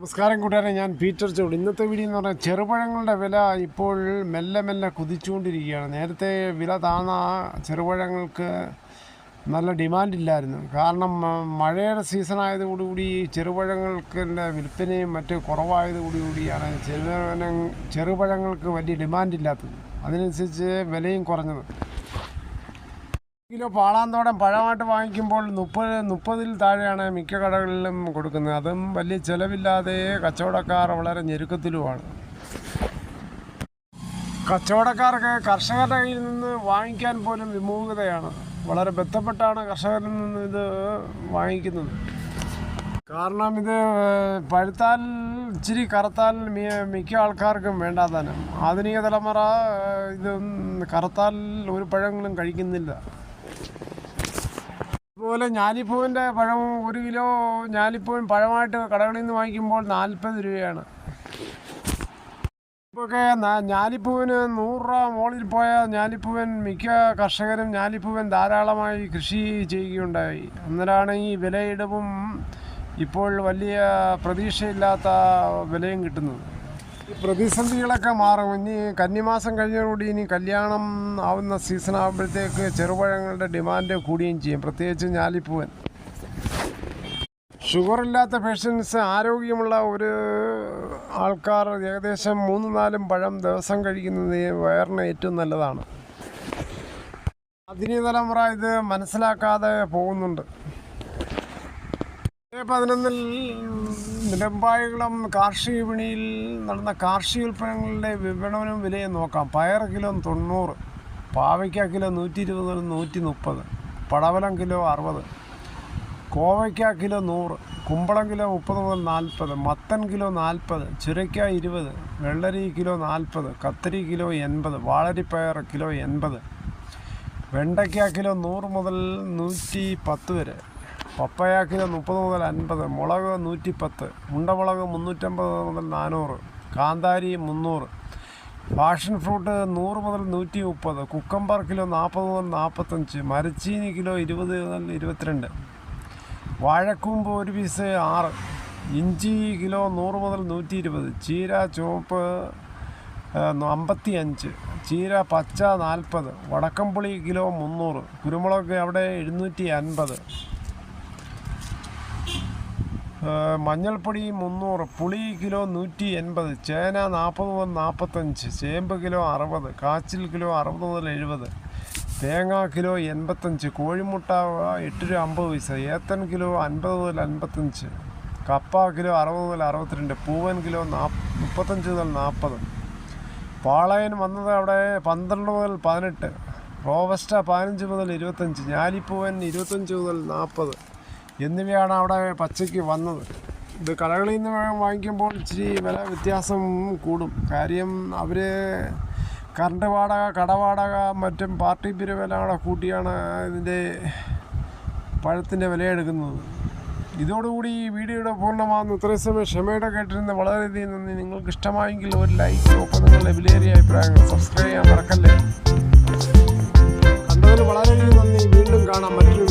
നമസ്കാരം കൂട്ടുകാരെ ഞാൻ പീറ്റർ ചൂട് ഇന്നത്തെ വീഡിയോ എന്ന് പറഞ്ഞാൽ ചെറുപഴങ്ങളുടെ വില ഇപ്പോൾ മെല്ലെ മെല്ലെ കുതിച്ചുകൊണ്ടിരിക്കുകയാണ്. നേരത്തെ വില താന്ന ചെറുപഴങ്ങൾക്ക് നല്ല ഡിമാൻഡില്ലായിരുന്നു കാരണം മഴയുടെ സീസൺ ആയതോടുകൂടി വിൽപ്പനയും മറ്റ് കുറവായതോടുകൂടിയാണ് ചെറുപഴ ചെറുപഴങ്ങൾക്ക് വലിയ ഡിമാൻഡില്ലാത്തത് അതിനനുസരിച്ച് വിലയും കുറഞ്ഞത്. കിലോ പാളാന്തോടം പഴമായിട്ട് വാങ്ങിക്കുമ്പോൾ മുപ്പത് മുപ്പതിൽ താഴെയാണ് മിക്ക കടകളിലും കൊടുക്കുന്നത്. അതും വലിയ ചിലവില്ലാതെ കച്ചവടക്കാർ വളരെ ഞെരുക്കത്തിലുമാണ്. കച്ചവടക്കാർക്ക് കർഷകരുടെ കയ്യിൽ നിന്ന് വാങ്ങിക്കാൻ പോലും വിമുഖതയാണ്. വളരെ ബന്ധപ്പെട്ടാണ് കർഷകരിൽ നിന്ന് ഇത് വാങ്ങിക്കുന്നത്. കാരണം ഇത് പഴുത്താൽ ഇച്ചിരി കറുത്താൽ മിക്ക ആൾക്കാർക്കും വേണ്ടാതാനും ആധുനിക തലമുറ ഇത് കറുത്താൽ ഒരു പഴങ്ങളും കഴിക്കുന്നില്ല. അതുപോലെ ഞാലിപ്പൂവിന്റെ പഴം ഒരു കിലോ ഞാലിപ്പൂവൻ പഴമായിട്ട് കടകളിൽ നിന്ന് വാങ്ങിക്കുമ്പോൾ നാൽപ്പത് രൂപയാണ്. ഇപ്പോഴൊക്കെ ഞാലിപ്പൂവിന് നൂറ് രൂപ മുകളിൽ പോയ ഞാലിപ്പൂവൻ മിക്ക കർഷകരും ഞാലിപ്പൂവൻ ധാരാളമായി കൃഷി ചെയ്യുകയുണ്ടായി. അന്നേരമാണ് ഈ വിലയിടവും ഇപ്പോൾ വലിയ പ്രതീക്ഷയില്ലാത്ത വിലയും കിട്ടുന്നത്. പ്രതിസന്ധികളൊക്കെ മാറും. ഇനി കന്നിമാസം കഴിഞ്ഞതോടുകൂടി ഇനി കല്യാണം ആവുന്ന സീസൺ ആകുമ്പോഴത്തേക്ക് ചെറുപഴങ്ങളുടെ ഡിമാൻഡ് കൂടുകയും ചെയ്യും. പ്രത്യേകിച്ച് ഞാലിപ്പൂവൻ. ഷുഗർ ഇല്ലാത്ത പേഷ്യൻസ് ആരോഗ്യമുള്ള ഒരു ആൾക്കാർ ഏകദേശം മൂന്ന് നാലും പഴം ദിവസം കഴിക്കുന്നത് വയറിന് ഏറ്റവും നല്ലതാണ്. ആധുനിക തലമുറ ഇത് മനസ്സിലാക്കാതെ പോകുന്നുണ്ട്. പതിനൊന്നിൽ നിലമ്പായകുളം കാർഷിക വിപണിയിൽ നടന്ന കാർഷിക ഉൽപ്പന്നങ്ങളുടെ വിപണനവും വിലയും നോക്കാം. പയർ കിലോ തൊണ്ണൂറ് പാവയ്ക്ക കിലോ നൂറ്റി ഇരുപത് നൂറ്റി മുപ്പത് പടവലം കിലോ അറുപത് കോവയ്ക്ക കിലോ നൂറ് കുമ്പളം കിലോ മുപ്പത് മുതൽ നാൽപ്പത് മത്തൻ കിലോ നാൽപ്പത് ചുരയ്ക്ക ഇരുപത് വെള്ളരി കിലോ നാൽപ്പത് കത്തിരി കിലോ എൺപത് വാളരിപ്പയർ കിലോ എൺപത് വെണ്ടയ്ക്ക കിലോ നൂറ് മുതൽ നൂറ്റി പത്ത് വരെ. പപ്പയ മുപ്പത് മുതൽ അൻപത് മുളക് നൂറ്റി പത്ത് ഉണ്ടമുളക് മുന്നൂറ്റമ്പത് മുതൽ നാനൂറ് കാന്താരി മുന്നൂറ് പാഷൻ ഫ്രൂട്ട് നൂറ് മുതൽ നൂറ്റി മുപ്പത് കുക്കമ്പർ കിലോ നാൽപ്പത് മുതൽ നാൽപ്പത്തഞ്ച് മരച്ചീനി കിലോ ഇരുപത് മുതൽ ഇരുപത്തിരണ്ട് വാഴക്കൂമ്പ് ഒരു പീസ് ആറ് ഇഞ്ചി കിലോ നൂറ് മുതൽ നൂറ്റി ഇരുപത് ചീര ചുവപ്പ് അമ്പത്തി അഞ്ച് ചീര പച്ച നാൽപ്പത് വടക്കംപുളി കിലോ മുന്നൂറ് കുരുമുളക് അവിടെ എഴുന്നൂറ്റി അൻപത് മഞ്ഞൾപ്പൊടി മുന്നൂറ് പുളി കിലോ നൂറ്റി എൺപത് ചേന നാൽപ്പത് മുതൽ നാൽപ്പത്തഞ്ച് ചേമ്പ് കിലോ അറുപത് കാച്ചിൽ കിലോ അറുപത് മുതൽ എഴുപത് തേങ്ങ കിലോ എൺപത്തഞ്ച് കോഴിമുട്ട എട്ട് രൂപ അമ്പത് പൈസ ഏത്തൻ കിലോ അൻപത് മുതൽ അൻപത്തഞ്ച് കപ്പ കിലോ അറുപത് മുതൽ അറുപത്തിരണ്ട് പൂവൻ കിലോ നാ മുപ്പത്തഞ്ച് മുതൽ നാൽപ്പത്. പാളയൻ വന്നത് അവിടെ പന്ത്രണ്ട് മുതൽ പതിനെട്ട് റോബസ്റ്റ പതിനഞ്ച് മുതൽ ഇരുപത്തഞ്ച് ഞാലിപ്പൂവൻ ഇരുപത്തഞ്ച് മുതൽ നാൽപ്പത് എന്നിവയാണ് അവിടെ പച്ചയ്ക്ക് വന്നത്. ഇത് കടകളിൽ നിന്ന് വാങ്ങിക്കുമ്പോൾ ഇച്ചിരി വില വ്യത്യാസം കൂടും. കാര്യം അവർ കറണ്ട് വാടക കടവാടക മറ്റും പാർട്ടി പിരിവില കൂടെ കൂട്ടിയാണ് ഇതിന്റെ പഴത്തിന്റെ വിലയെടുക്കുന്നത്. ഇതോടുകൂടി ഈ വീഡിയോയുടെ പൂർണമാകുന്നു ഇത്രയും സമയം ക്ഷമയുടെ കേട്ടിരുന്ന വളരെയധികം നന്ദി. നിങ്ങൾക്ക് ഇഷ്ടമായെങ്കിൽ ഒരു ലൈക്ക് ഒപ്പം നിങ്ങളുടെ വിലയേറിയ അഭിപ്രായങ്ങൾ സബ്സ്ക്രൈബ് ചെയ്യാൻ മറക്കല്ലേ? കണ്ടതിന് വളരെയധികം നന്ദി. വീണ്ടും കാണാം മറ്റൊരു